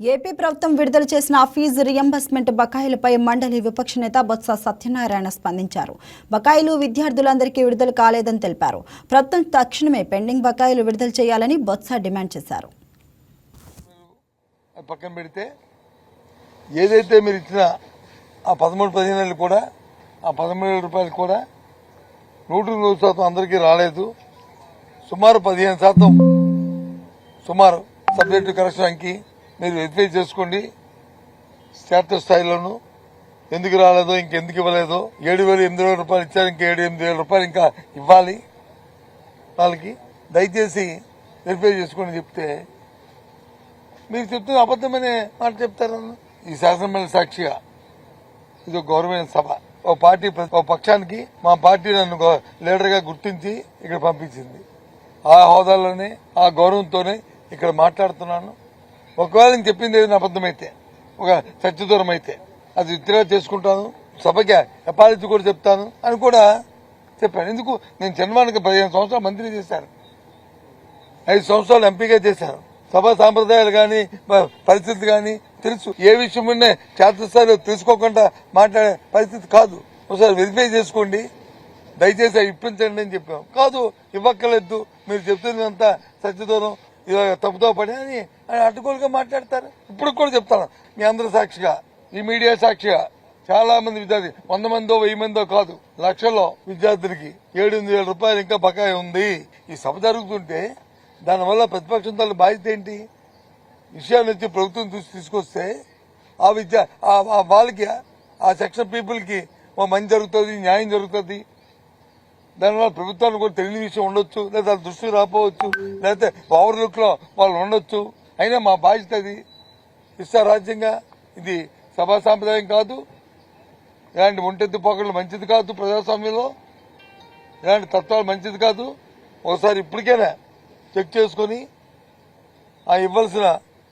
AP ప్రభుత్వం విడుదల చేసిన ఫీజు రియంబర్స్మెంట్ బకాయిలపై మండలి విపక్ష నేత బొత్స సత్యనారాయణ స్పందించారు. బకాయిలు విద్యార్థులందరికీ విడుదల కాలేదని తెలిపారు. ప్రభుత్వం తక్షణమే పెండింగ్ బకాయిలు విడుదల చేయాలని బొత్స డిమాండ్ చేశారు. పక్కన పెడితే ఏదైతే మీరు ఇచ్చిన ఆ పదమూడు పదిహేను కూడా ఆ పదమూడు వేల రూపాయలు కూడా నూటికి నూరు శాతం అందరికీ రాలేదు. సుమారు పదిహేను శాతం సుమారు సబ్జెక్టు కరెక్షన్ అంకి మీరు వెరిఫై చేసుకోండి. క్షేత్ర స్థాయిలోను ఎందుకు రాలేదో ఇంకెందుకు ఇవ్వలేదో. ఏడు వేలు ఎనిమిది వేల రూపాయలు ఇచ్చారు ఇంకా ఏడు ఎనిమిది వేల రూపాయలు ఇంకా ఇవ్వాలి వాళ్ళకి. దయచేసి వెరిఫై చేసుకొని చెప్తే మీరు చెప్తున్న అబద్దమనే మాట చెప్తారు ఈ శాసనమండలి సాక్షిగా ఇది ఒక గౌరవమైన సభ. ఓ పార్టీ ఓ పక్షానికి మా పార్టీ నన్ను లీడర్గా గుర్తించి ఇక్కడ పంపించింది. ఆ హోదాలోనే ఆ గౌరవంతోనే ఇక్కడ మాట్లాడుతున్నాను. ఒకవేళ నేను చెప్పింది ఏదైనా అబద్ధమైతే ఒక సత్యదూరం అయితే అది ఇద్దరు చేసుకుంటాను సభకి అపాలిసి కూడా చెప్తాను అని కూడా చెప్పాను. ఎందుకు? నేను జన్మానికి పదిహేను సంవత్సరాలు మంత్రి చేశాను. ఐదు సంవత్సరాలు ఎంపీగా చేశాను. సభా సాంప్రదాయాలు కానీ పరిస్థితి కానీ తెలుసు. ఏ విషయం ఉన్నా తెలుసుకోకుండా మాట్లాడే పరిస్థితి కాదు. ఒకసారి వెరిఫై చేసుకోండి. దయచేసి ఇప్పించండి అని చెప్పాం. కాదు ఇవ్వక్కర్లేదు. మీరు చెప్తున్నదంతా సత్యదూరం. తప్పుతో పని అని ఆయన అడ్డుకోలుగా మాట్లాడతారు. ఇప్పుడు కూడా చెప్తాను. మీ అందరి సాక్షిగా ఈ మీడియా సాక్షిగా చాలా మంది విద్యార్థి వంద మందో వెయ్యి మందో కాదు లక్షల్లో విద్యార్థులకి ఏడు ఎనిమిది వేల రూపాయలు ఇంకా బకాయి ఉంది. ఈ సభ జరుగుతుంటే దానివల్ల ప్రతిపక్షం తల బాధ్యత ఏంటి? విషయాన్ని వచ్చి ప్రభుత్వం చూసి తీసుకొస్తే ఆ విద్య ఆ- వాళ్ళకి ఆ సెక్షన్ పీపుల్కి మంచి జరుగుతుంది న్యాయం జరుగుతుంది. దానివల్ల ప్రభుత్వానికి కూడా తెలియని విషయం ఉండొచ్చు లేదా దృష్టికి రాకపోవచ్చు లేకపోతే ఓవర్లుక్లో లుక్లో వాళ్ళు ఉండొచ్చు. అయినా మా బాధ్యత అది. ఇస్తా రాజ్యంగా ఇది సభా సాంప్రదాయం కాదు. ఇలాంటి ఒంటెత్తి పోకడలు మంచిది కాదు ప్రజాస్వామ్యంలో. ఇలాంటి తత్వాలు మంచిది కాదు. ఒకసారి ఇప్పటికైనా చెక్ చేసుకొని ఆ ఇవ్వాల్సిన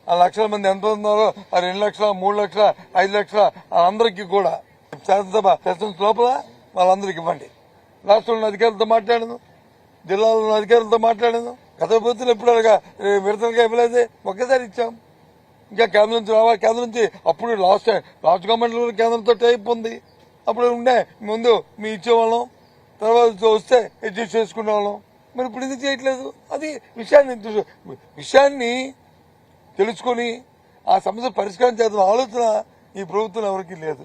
ఆ లక్షల మంది ఎంత ఉన్నారో ఆ రెండు లక్షల మూడు లక్షల ఐదు లక్షల అందరికీ కూడా శాసనసభ సెషన్స్ లోపల వాళ్ళందరికీ ఇవ్వండి. రాష్ట్రంలో అధికారులతో మాట్లాడాను జిల్లాలో అధికారులతో మాట్లాడాను. గత ప్రభుత్వం ఎప్పుడు అలాగా విడతలుగా ఇవ్వలేదే? ఒకేసారి ఇచ్చాం. ఇంకా కేంద్రం నుంచి రావాలి కేంద్రం నుంచి అప్పుడు లాస్ట్ లాస్ట్ గవర్నమెంట్ కేంద్రంతో టైప్ ఉంది. అప్పుడు ఉండే ముందు మీ ఇచ్చేవాళ్ళం తర్వాత వస్తే అడ్జస్ట్ చేసుకునే వాళ్ళం మరి ఇప్పుడు ఇది చేయట్లేదు? అది విషయాన్ని విషయాన్ని తెలుసుకొని ఆ సమస్య పరిష్కారం చేద్దాం ఆలోచన ఈ ప్రభుత్వం ఎవరికీ లేదు.